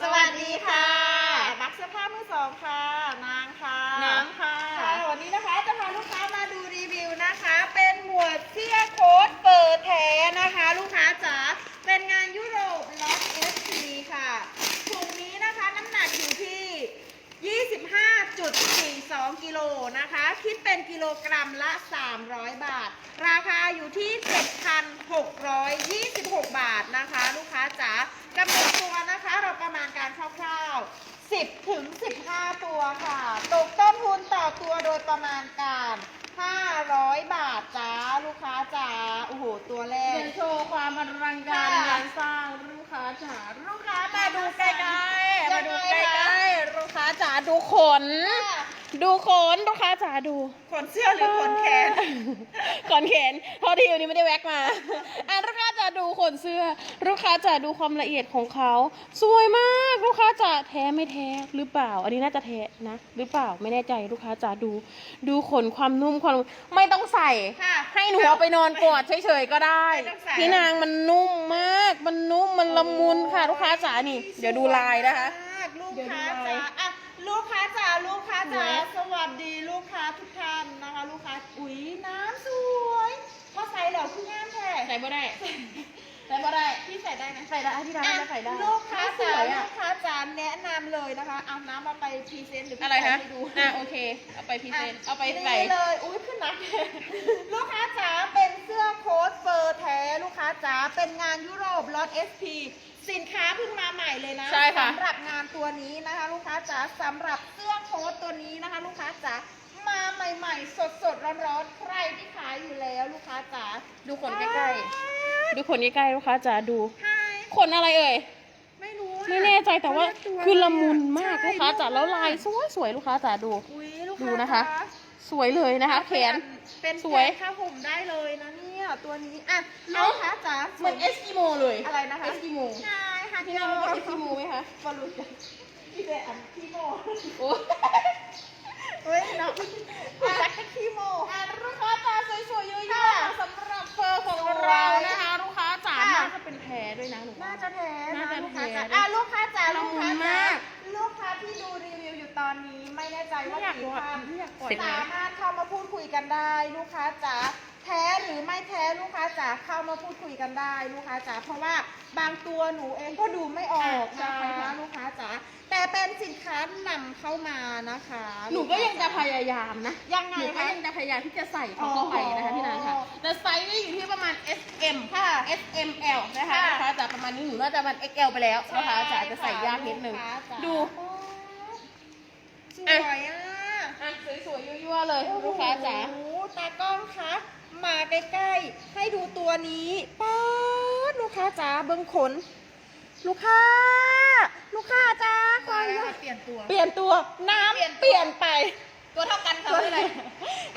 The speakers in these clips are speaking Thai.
สวัสดีค่ะนักเสื้อผ้ามือสองค่ะ นางค่ะน้ำค่ะ ค่ะ วันนี้นะคะจะพาลูกค้ามาดูรีวิวนะคะ เป็นหมวดเสื้อโค้ทเปิดแท้นะคะ ลูกค้าจ๋า เป็นงานยุโรปล็อตเอสทีค่ะถุงนี้นะคะน้ำหนักอยู่ที่ 25.42 กิโลนะคะ คิดเป็นกิโลกรัมละ 300 บาท ราคาอยู่ที่ 7,626 บาทนะคะ ลูกค้าจ๋า กำหนดตัวนะคะ เราประมาณการคร่าวๆ 10ถึง15 ตัวค่ะ ตกต้นทุนต่อตัวโดยประมาณการ 500 บาทจ้าลูกค้าจ๋าโอ้โห ตัวแรก เดี๋ยวโชว์ความอลังการค่ะ งานสร้างลูกค้าจ๋าลูกค้ามาดูใกล้ๆ มาดูใกยังไงคะล้ๆลูกค้าจ๋าดูขนค่ะดูขนลูกค้าจ๋าดู ขนเสื้อหรือขนแขน ขนแขนเพราะที่วันนี้ไม่ได้แว็กมาอะลูกค้าจ๋าดูข นเสื้อ ลูกค้าจ๋าดูความละเอียดของเขา สวยมากลูกค้าจ๋าแท้ไม่แท้หรือเปล่า อันนี้น่าจะแท้นะ หรือเปล่าไม่แน่ใจลูกค้าจ๋าดูดูขนความนุ่มความไม่ต้องใส่ ค่ะให้หนูเอาไปนอนกอดเฉยๆก็ได้ ไม่ต้องใส่ พี่นางมันนุ่มมาก มันนุ่มมันละมุนค่ะ ลูกค้าจ๋านี่ เดี๋ยวดูลายนะคะมากลูกเดี๋ยวดูค้าลายจ๋าอะลูกค้าจ๋าลูกค้าจ๋าสวย สวัสดีลูกค้าทุกท่านนะคะ ลูกค้า อุ้ยน้ำสวยพอใส่แล้วคืองามแท้ใส่บ่ได้ ใส่บ่ได้พี่ใส่ได้ไหมใส่ได้พี่นางอะจะใส่ได้ลูกค้าสจ๋าวยลูอะกค้าจ๋าแนะนำเลยนะคะเอาน้ำมาไปพรีเซนต์หรือพี่อะไรคะใส่ให้ดูอะโอเค เอาไปพรีเซนต์เอาไปใส่นี่เลยอุ้ยขึ้นหนักลูกค้าจ๋าเป็นเสื้อโค้ทเฟอร์แท้ลูกค้าจ๋าเป็นงานยุโรปล็อต SP สินค้าเพิ่งมาใหม่เลยนะใช่ค่ะสำหรับงานตัวนี้นะคะ ลูกค้าจ๋าสำหรับเสื้อโค้ทตัวนี้นะคะ ลูกค้าจ๋ามาใหม่ๆ สดๆร้อนๆใครที่ขายอยู่แล้วลูกค้าจ๋าดูขนใกล้ๆ ดูขนใกล้ๆลูกค้าจ๋าดูใช่ขนอะไรเอ่ย ไม่รู้อะไม่แน่ใจแต่ว่าเขเรียกตัวคือละมุนมากใช่ลูกค้าจ๋าแล้วลายสวยสวยๆลูกค้าจ๋าดู อุ้ยลูกดูค้านะคะจ๋าสวยเลยนะคะแขน เป็นสวยแขนผ้าห่มได้เลยนะเนี่ยตัวนี้อะเอ้าลูกค้าจ๋าเหมือนเอสกิโมเลยอะไรนะคะเอสกิโมใช่ค่ะพี่นางรู้จักเอสกิโมไหมคะบอลลูนพี่เดอันขี้โมโอ้เฮ้ยเนาะรู้จักแค่ขี้โม อะลูกค้าจ๋าสวยๆเยอะค่ะๆสำหรับ เฟอร์ของสวยเรานะคะลูกค้าจ๋าค่ะ น่าจะเป็นแพรด้วยนะหนูว่น่าจะแท้น่าจะลูกค้าแท้จ๋าอะลูกค้าจ๋าละลูมุกนค้าจ๋ามากลูกค้าที่ดูรีวิวอยู่ตอนนี้ไม่แน่ใจว่าไม่อยากกี่ดูอะท่านไม่อยากปล่อย สามารถเข้ามาพูดคุยกันได้ ลูกค้าจ๋าแท้หรือไม่แท้ลูกค้าจ๋าเข้ามาพูดคุยกันได้ ลูกค้าจ๋าเพราะว่าบางตัวหนูเองก็ดูไม่ออกใช่นะคะลูกค้าจ๋าแต่เป็น สินค้านำเข้ามานะคะหนูก็ยังจะพยายามนะยังไงหนูก็คะ ยังจะพยายามที่จะใส่เขาเข้าไปนะคะพี่นางค่ะอ๋อแต่ไซส์นี่อยู่ที่ประมาณ S M ค่ะ S M L นะคะค่ะนะคะจะประมาณนี้หนูน่าจะมัน X L ไปแล้วนะคะจะจะใส่ยากนิดนึงลูค้าจ๋า ดูสวยอะอะสวยๆยั่วๆเลยลูกค้าจ๋า โอ้โหตากล้องคะมาใกล้ๆ ให้ดูตัวนี้ป๊าดลูกค้าจ๋าเบิ้งขน ลูกค้า ลูกค้าจ๋าคอยดูเปลี่ยนตัว เปลี่ยนตัวน้ำเปลี่ยนไป ตัวเท่ากันค่ะตัวไม่เป็นไร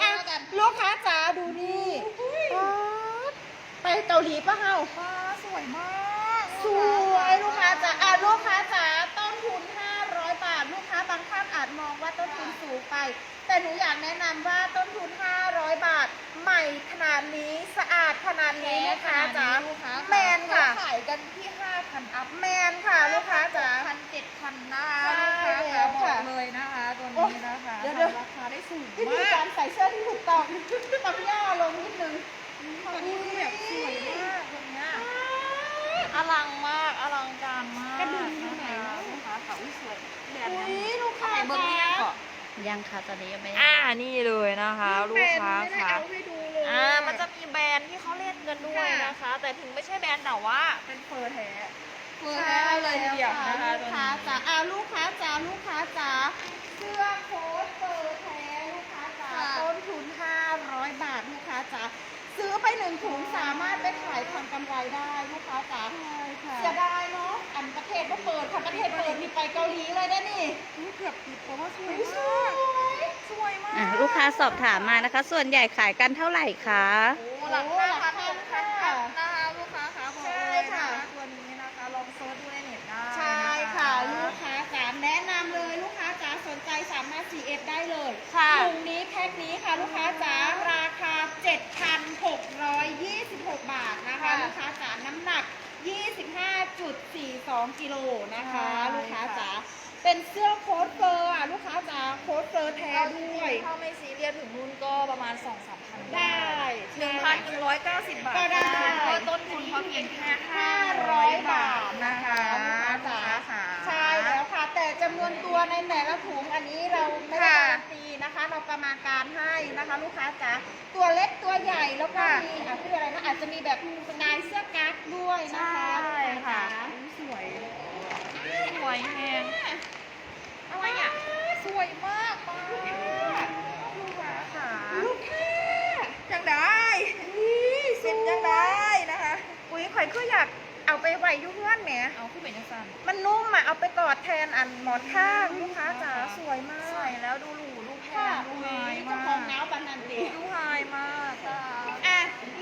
อะลูกค้าจ๋าดูนี่ป๊าดไปเกาหลีปะเฮา ฟ้าสวยมากสวยลูกค้าจ๋าอะลูกค้าจ๋าต้นทุน 500 บาท ลูกค้าบางท่านอาจมองว่าต้นทุนสูงไป แต่หนูอยากแนะนำว่าต้นทุน 500 บาท ใหม่ขนาดนี้สะอาดขนาดนี้ลูกค้าจ๋า ลูกค้าแมนค่ะ ขายกันที่5,000อัพ แมนค่ะ ลูกค้าจ๋าพั นเจ็ดพันนะคะใช่ลูกค้าแล้วค่ะบอค่ะกเลยนะคะตัวนี้นะคะเดี๋ยวเดี๋ยว ราคาได้สูงวิธีมากการใส่เสื้อที่ถูกต้องต้องย่อลงนิดนึงตัวนี้คือแบบสวยมากตัวเนี้ยอลังมากอลังการมากกระดุมอยู่ไหนนะคะลูกค้าค่ะอุ้ยสวยแบรนด์อุ้นี้ยลูกค้าไหนเบอร์จ๋านี้ยังก่อนยังค่ะตอนนี้ยังไม่ได้อ่านี่เลยนะคะ ลูกค้าไม่ได้ค่ะ เอาให้ดูเลยอ่ามันจะมีแบรนด์ที่เขาเล่นกันด้วยนะคะ แต่ถึงไม่ใช่แบรนด์แต่ว่า เป็นเฟอร์แท้ เฟอร์แท้เลยทีเดียวนะคะลูกค้าจ๋าอ่าลูกค้าจ๋าลูกค้าจ๋าเสื้อโค้ทเฟอร์แท้ลูกค้าจ๋าต้นทุน 500 บาทลูกค้าจ๋าซื้อไปหนึ่งถุงสามารถไปขายทำกำไรได้ลูกค้าจ๋าใช่ค่ะเสียดายเนาะอันประเทศก็เปิดค่ะประเทศเปิดมีไปเกาหลีเลยได้นี่เกือบติดแต่ว่าสวยสมากวยสวยมากลูกค้าสอบถามมานะคะ ส่วนใหญ่ขายกันเท่าไหร่คะโอ้หลักห้าพัน ได้เลยค่ะถุงนี้แพ็คนี้ค่ะลูกค้าจ๋าราคา 7,626 บาทนะคะ ค่ะลูกค้าจ๋าน้ำหนัก 25.42 กิโลนะคะ ใช่ลูกค้าค่ะจ๋าเป็นเสื้อโค้ทเฟอร์อะลูกค้าจ๋าโค้ทเฟอร์แท้เอาจด้ริวยงๆถ้าไม่ซีเรียสถึงนู่นก็ประมาณ 2 3พันได้ หนึ่งพันหนึ่งร้อยเก้าสิบบาทก็ได้เพราะต้นทุนเขาเพียงแค่ห้า500 บาทนะคะลูลู ในแต่ละถุงอันนี้เราไม่ได้ค่ะการันตีนะคะ เราประมาณการให้นะคะ ลูกค้าจ๋าตัวเล็กตัวใหญ่แล้วก็ค่ะมีอะคืออะไรนะอาจจะมีแบบสไตล์เสื้อกั๊กด้วยนะคะใช่ค่ะลูกาจ๋าสวยสวยแฮงอะไรอะสวยมากป้าลูกค้าค่ะลูกค้าจังได้เสร็จจังได้นะคะ อุ้ยข่อยคืออยากเอาไปไหวอยุ่เพื่อนแหมเอาขึ้นเป็นยังสั้นมันนุ่ม อะเอาไปกอดแทนอันหมอนข้างลูกค้าจ๋าสวยมากใส่แล้วดูหรูดูแพค่ะงดูอุ้ไฮยมาเจ้าของน้าวบันนันเดดูไฮมากค่ะอะ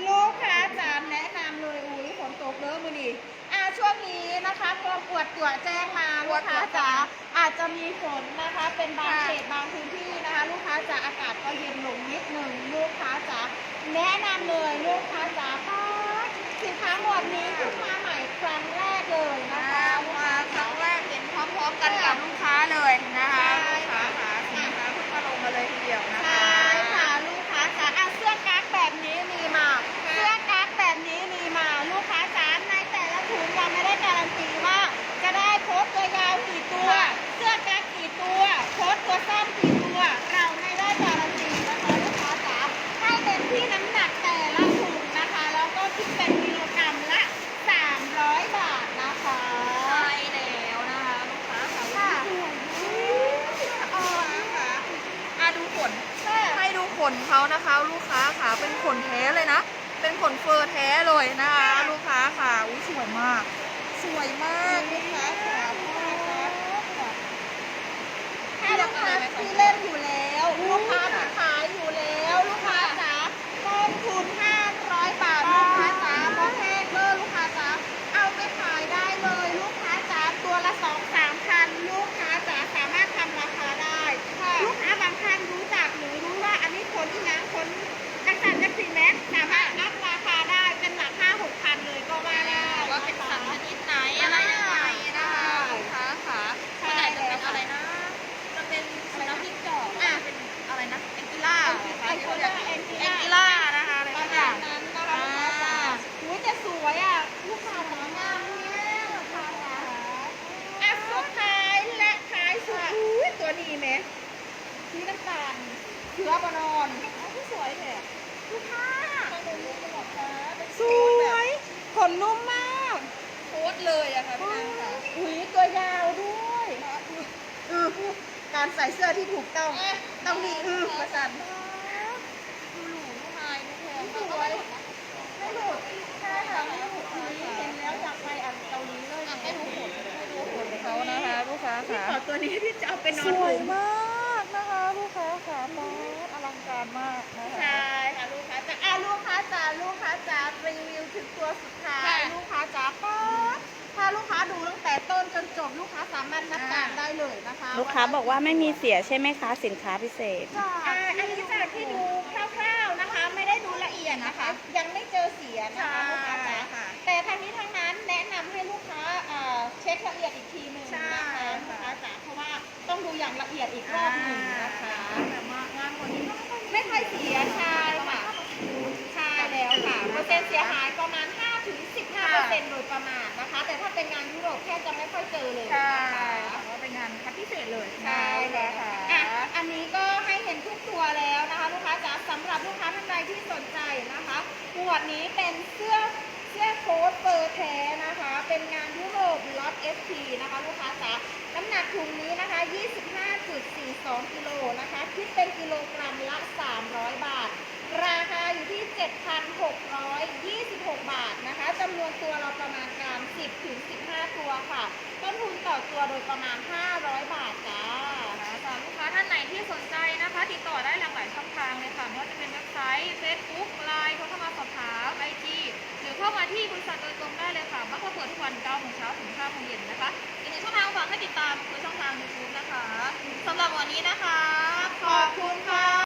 ลูกค้าจ๋าแนะนำเลยอุ้ยฝนตกเด้อมือนี่อะช่วงนี้นะคะกรมอวดตรวจแจ้งมาลูกค้าจ๋าอาจจะมีฝนนะคะ เป็นบางเขตบางพื้นที่นะคะ ลูกค้าจ๋าอากาศก็เย็นลงนิดหนึ่งลูกค้าจ๋าแนะนำเลยลูก กันกับลูกค้าเลยนะคะ ใช่ ลูกค้า ค่ะ ขาสินค้าเพิ่งมาลงมาเลยทีเดียวนะ ใช คะ่ค่ะลูกค้าจ๋าอะเสื้อกั๊กแบบนี้มีมา เสื้อกั๊กแบบนี้มีมา ลูกค้าจ๋าในแต่ละถุงเราไม่ได้การันตีว่า จะได้โค้ดตัวยาวกี่ตัว เสื้อกั๊กกี่ตัวโค้ดตัวสั้นกี่ตัว เราไม่ได้การันตีนะคะลูกค้าจ๋าให้เป็นที่น้ำหนักแต่ละถุงนะคะ แล้วก็คิดเป็นกิโลกรัมละ 300 บาทนะคะ ใช่แล้วนะคะลูกค้าค่ะ ค่ะ อ๋อค่ะอะดูขน ค่ะ ให้ดูข นเขานะคะ ลูกค้าค่ะเป็นขนแท้เลยนะ เป็นขนเฟอร์แท้เลยนะคะ ลูกค้าค่ะอุ้ยสวยมาก สวยมากลูกค้าค่ะพ่อค่ะถ้าลูกค้าซื้อเล่นอยู่แล้ว ลูกค้าขายอยู่แล้ว ลูกค้าจ๋าต้นทุน 500 บาท ลูกค้าจ๋าบอแห้งเลยลูกค้าจ๋าเอาไปขายได้เลย ลูกค้าจ๋าตัวละสองสามพันลูกค้าจ๋าสามารถทำราคาได้ ลูกค้าบางท่านรู้จักหรือรู้ว่าอันนี้คนที่ยังคนจักสันจักสีแม็กสามารถอัพราคาได้เป็นหลักห้าหกพันเลยก็ว่าได้ ว่าเป็นสัตว์ชนิดไหนอะไรยังไงนะคะลูกค้าค่ะ ใช่ มันอาจจะเป็นอะไรนะ จะเป็นสุนัขจิ้งจอก อะ เป็นอะไรนะแองกิล่า แองกิล่าแองกิ แอ ล่า งกิล่านะคะอะไร ป สั ระ กอย่า มาณ ง นั้นนะคะลูกค้าจ๋าอุ้ยแต่สวยอะ ลูกค้าจ๋างามเนี่ยลูกค้าจ๋าอะสุดท้ายและท้ายสุดอุ้ยตัวนี้ไหมสีน้ำตาล เชื้อบานอนอ๋อที่สวยแท้ลูกค้าสวยขนนุ่มมากโคตรเลยอะค่ะพี่นางค่ะอุ้ยตัวยาวด้วยอือการใส่เสื้อที่ถูกต้อง ต้องมีอือประสันดูหรูดูไฮดูแพงสวยไม่หลุดใช่ค่ะไม่หลุดอุ๊ยเห็นแล้วอยากไปอันเกาหลีเลยให้ดูขนให้ดูขนเขานะคะลูกค้าพี่ค่ะขอตัวนี้พี่จะเอาไปนอสนวยถุงมากนะคะลูกค้าค่ะป๊าดอลังการมากนะคะ ใช่ค่ะลูกค้าจ๋าอะลูกค้าจ๋าลูกค้าจ๋ารีวิวถึงตัวสุดท้าย ค่ะ ลูกค้าจ๋าป๊าดถ้าลูกค้าดูตั้งแต่ต้นจนจบลูกค้าสามา รถนับตามได้เลยนะคะลูกค้าบอกว่าไม่มีเสียใช่ไหมคะ สินค้าพิเศษ อ่าอันนี้จากที่ดูคร่าวๆนะคะ ไม่ได้ดูละเอียดนะคะ ยังไม่เจอเสียนะคะลูกค้าจ๋าค่ะแต่ทั้งนี้ทั้งนั้นแนะนำให้ลูกค้าเอ่อเช็คละเอียดอีกทีหนึ่งนะคะใช่ลูกค้าจ๋าเพราะว่าต้องดูอย่างละเอียดอีกรอบหนึ่งนะคะ แต่มางานคนนี้ก็ไม่ค่อยไม่ค่อยเสียใช่ค่ะใช่แล้วค่ะเปอร์เซ็นต์เสียหายประมาณ5ถึง15 เปอร์เซ็นต์โดยประมาณนะคะ แต่ถ้าเป็นงานยุโรปแค่จะไม่ค่อยเจอเลยใช่นะคะแต่ว่าเป็นงานคัดพิเศษเลยใช่แล้วค่ะอะ อันนี้ก็ให้เห็นทุกตัวแล้วนะคะ ลูกค้าจ๋าสำหรับลูกค้าท่านใดที่สนใจนะคะหมวดนี้เป็นเสื้อเสื้อโค้ทเปอร์แท้นะคะ เป็นงานยุโรปล็อต FT นะคะ ลูกค้าจ๋าน้ำหนักถุงนี้นะคะ 25.42กิโลนะคะ คิดเป็นกิโลกรัมละ 300 บาท ราคาอยู่ที่ 7,626 บาทนะคะจำนวนตัวเราประมาณการ 10 ถึง 15 ตัวค่ะ ต้นทุนต่อตัวโดยประมาณ 500 บาทจ้าสำหรับลูกค้าท่านไหนที่สนใจนะคะ ติดต่อได้หลากหลายช่องทางเลยค่ะไม่ว่าจะเป็นเว็บไซต์ Facebook ไลน์โทรเข้ามาสอบถามไอจีหรือเข้ามาที่บริษัทโดยตรงได้เลยค่ะบ้านเราเปิดทุกวัน9โมงเช้าถึง5โมงเย็นนะคะอีกหนึ่งช่องทางฝากให้ติดตามคือช่องทาง YouTube นะคะสำหรับวันนี้นะคะ ขอบคุณค่ะ